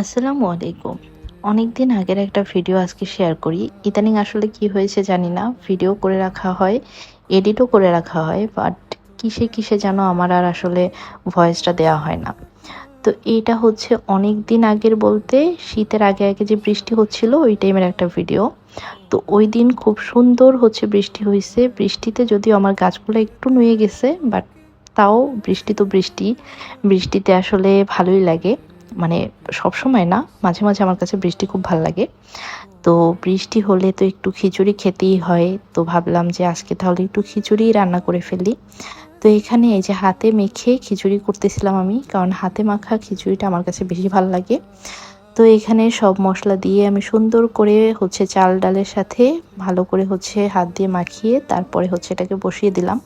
আসসালামু আলাইকুম। অনেক দিন আগের একটা ভিডিও আজকে শেয়ার করি। ইদানিং আসলে কি হয়েছে জানি না। ভিডিও করে রাখা হয় এডিটও করে রাখা হয় বাট কিসে কিসে যেন আমার আর আসলে ভয়েসটা দেওয়া হয় না। তো এইটা হচ্ছে অনেক দিন আগের বলতে, শীতের আগে আগে যে বৃষ্টি হচ্ছিল, ওই টাইমের একটা ভিডিও তো ওই দিন খুব সুন্দর হচ্ছে বৃষ্টি হয়েছে বৃষ্টিতে যদিও আমার গাছগুলো একটু নুয়ে গেছে বাট তাও বৃষ্টি তো বৃষ্টি। বৃষ্টিতে আসলে ভালোই লাগে। মানে সব সময় না, মাঝে মাঝে আমার কাছে বৃষ্টি খুব ভালো লাগে। তো বৃষ্টি হলে তো একটু খিচুড়ি খেতেই হয়। তো ভাবলাম যে আজকে তাহলে একটু খিচুড়ি রান্না করে ফেলি। তো এখানে এই যে হাতে মেখে খিচুড়ি করতেছিলাম আমি, কারণ হাতে মাখা খিচুড়িটা আমার কাছে বেশি ভালো লাগে। তো এখানে সব মশলা দিয়ে আমি সুন্দর করে হচ্ছে চাল ডালের সাথে ভালো করে হচ্ছে হাত দিয়ে মাখিয়ে তারপরে হচ্ছে এটাকে বসিয়ে দিলাম।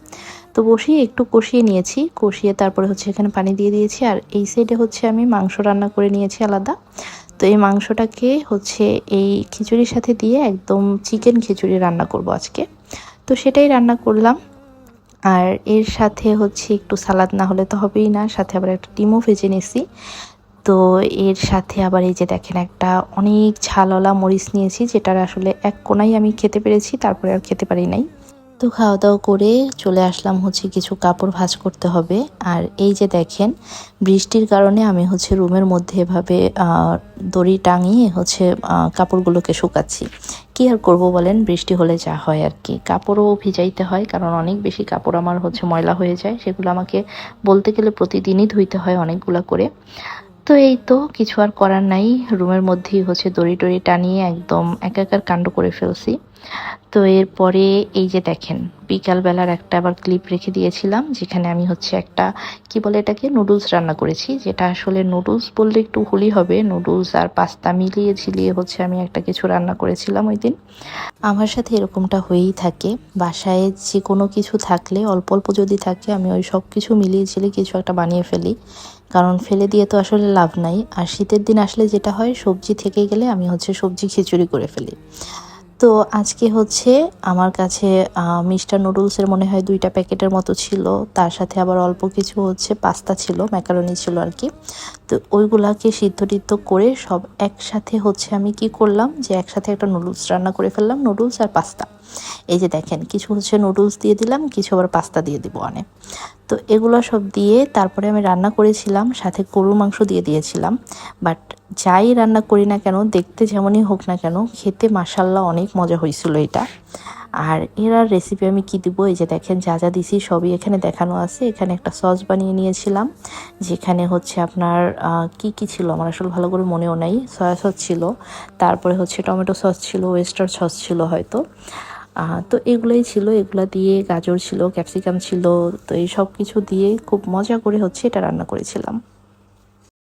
তো বসিয়ে একটু কষিয়ে নিয়েছি, কষিয়ে তারপরে হচ্ছে এখানে পানি দিয়ে দিয়েছি আর এই সাইডে হচ্ছে আমি মাংস রান্না করে নিয়েছি আলাদা। তো এই মাংসটাকে হচ্ছে এই খিচুড়ির সাথে দিয়ে একদম চিকেন খিচুড়ি রান্না করব আজকে। তো সেটাই রান্না করলাম। আর এর সাথে হচ্ছে একটু সালাদ না হলে তো হবেই না, সাথে আবার একটা ডিমও ভেজে নিয়েছি। তো এর সাথে আবার এই যে দেখেন একটা অনেক ঝালওয়ালা মরিচ নিয়েছি, যেটার আসলে এক কোনাই আমি খেতে পেরেছি, তারপরে আর খেতে পারি নাই। তো খাওয়া দাওয়া করে চলে আসলাম হচ্ছে কিছু কাপড় ভাঁজ করতে হবে। আর এই যে দেখেন, বৃষ্টির কারণে আমি হচ্ছে রুমের মধ্যে এভাবে দড়ি টাঙিয়ে হচ্ছে কাপড়গুলোকে শুকাচ্ছি। কি আর করব বলেন, বৃষ্টি হলে যা হয় আর কি। কাপড়ও ভিজাইতে হয়, কারণ অনেক বেশি কাপড় আমার হচ্ছে ময়লা হয়ে যায়, সেগুলো আমাকে বলতে গেলে প্রতিদিনই ধুইতে হয় অনেকগুলো করে। তো এই তো কিছু আর করার নাই। রুমের মধ্যেই হচ্ছে দড়ি টড়ি টানিয়ে একদম একাকার কাণ্ড করে ফেলছি। তো এরপরে এই যে দেখেন, বিকালবেলার একটা আবার ক্লিপ রেখে দিয়েছিলাম, যেখানে আমি হচ্ছে একটা, কি বলে এটাকে নুডলস রান্না করেছি, যেটা আসলে নুডলস বললে একটু ভুলই হবে নুডলস আর পাস্তা মিলিয়ে ঝিলিয়ে হচ্ছে আমি একটা কিছু রান্না করেছিলাম ওই দিন। আমার সাথে এরকমটা হয়েই থাকে, বাসায় যে কোনো কিছু থাকলে, অল্প অল্প যদি থাকে, আমি ওই সব কিছু মিলিয়ে ঝিলিয়ে কিছু একটা বানিয়ে ফেলি। কারণ ফেলে দিয়ে তো আসলে লাভ নাই, আর শীতের দিন আসলে যেটা হয়, সবজি থেকে গেলে আমি হচ্ছে সবজি খিচুড়ি করে ফেলি। তো আজকে হচ্ছে আমার কাছে মিস্টার নুডলসের মনে হয় দুইটা প্যাকেটের মতো ছিল। তার সাথে আবার অল্প কিছু হচ্ছে পাস্তা ছিল, ম্যাকারনি ছিল আর কি। তো ওইগুলাকে সিদ্ধ টিদ্ধ করে সব একসাথে হচ্ছে আমি কি করলাম যে একসাথে একটা নুডলস রান্না করে ফেললাম, নুডলস আর পাস্তা। এই যে দেখেন, কিছু হচ্ছে নুডলস দিয়ে দিলাম, কিছু আবার পাস্তা দিয়ে দিব অনেক তো এগুলো সব দিয়ে তারপরে আমি রান্না করেছিলাম, সাথে গরুর মাংস দিয়ে দিয়েছিলাম। বাট যাই রান্না করি না কেন, দেখতে যেমনই হোক না কেন, খেতে মাসাল্লাহ অনেক মজা হয়েছিল এটা। আর এর রেসিপি আমি কি দিব? এই যে দেখেন, যা যা দিছি সবই এখানে দেখানো আছে। এখানে একটা সস বানিয়ে নিয়েছিলাম, যেখানে হচ্ছে আপনার কি কি ছিল? আমার আসলে ভালো করে মনেও নাই। সয়া সস ছিল, তারপরে হচ্ছে টমেটো সস ছিল ওয়েস্টার সস ছিল হয়তো। তো এগুলোই ছিল। এগুলো দিয়ে গাজর ছিল ক্যাপসিকাম ছিল, তো এই সব কিছু দিয়ে খুব মজা করে হচ্ছে এটা রান্না করেছিলাম।